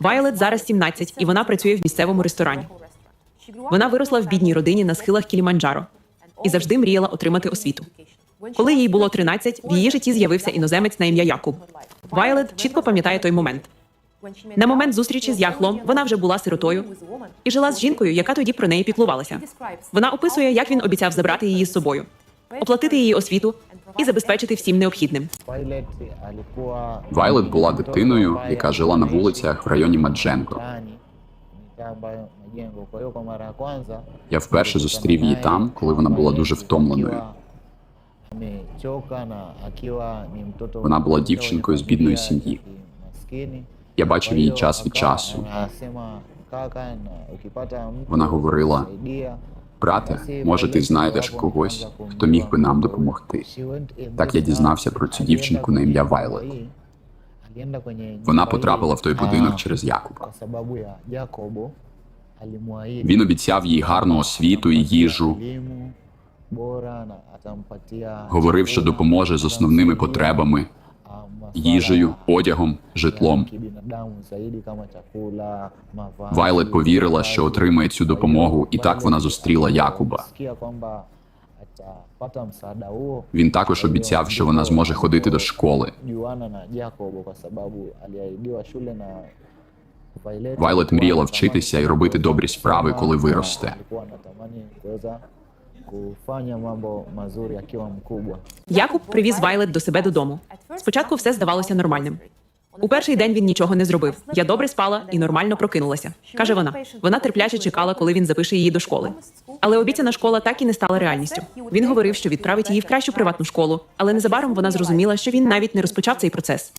Вайолет зараз 17, і вона працює в місцевому ресторані. Вона виросла в бідній родині на схилах Кіліманджаро і завжди мріяла отримати освіту. Коли їй було 13, в її житті з'явився іноземець на ім'я Якуб. Вайолет чітко пам'ятає той момент. На момент зустрічі з Яхлом вона вже була сиротою І жила з жінкою, яка тоді про неї піклувалася. Вона описує, як він обіцяв забрати її з собою, оплатити її освіту і забезпечити всім необхідним. Вайлет була дитиною, яка жила на вулицях в районі Мадженко. Я вперше зустрів її там, коли вона була дуже втомленою. Вона була дівчинкою з бідної сім'ї. Я бачив її час від часу. anasema, "Kaka, na ukipata mtu Вона говорила, Брате, може, ти знайдеш когось, хто міг би нам допомогти. Так я дізнався про цю дівчинку на ім'я kwenye Вона потрапила в той будинок через Якуба. Він обіцяв їй гарну освіту і їжу, говорив, що допоможе з основними потребами їжею, одягом, житлом. Вайлет повірила, що отримає цю допомогу, і так вона зустріла Якуба. Він також обіцяв, що вона зможе ходити до школи. Alikuwa мріяла вчитися і робити добрі справи, коли виросте. Kufanya mambo mazuri akiwa mkubwa. Якуб привіз Вайлет до себе додому. Спочатку все здавалося нормальним. У перший день він нічого не зробив. Я добре спала і нормально прокинулася. каже вона. Вона терпляче чекала, коли він запише її до школи. Але обіцяна школа так і не стала реальністю. Він говорив, що відправить її в кращу приватну школу, але незабаром вона зрозуміла, що він навіть не розпочав цей процес.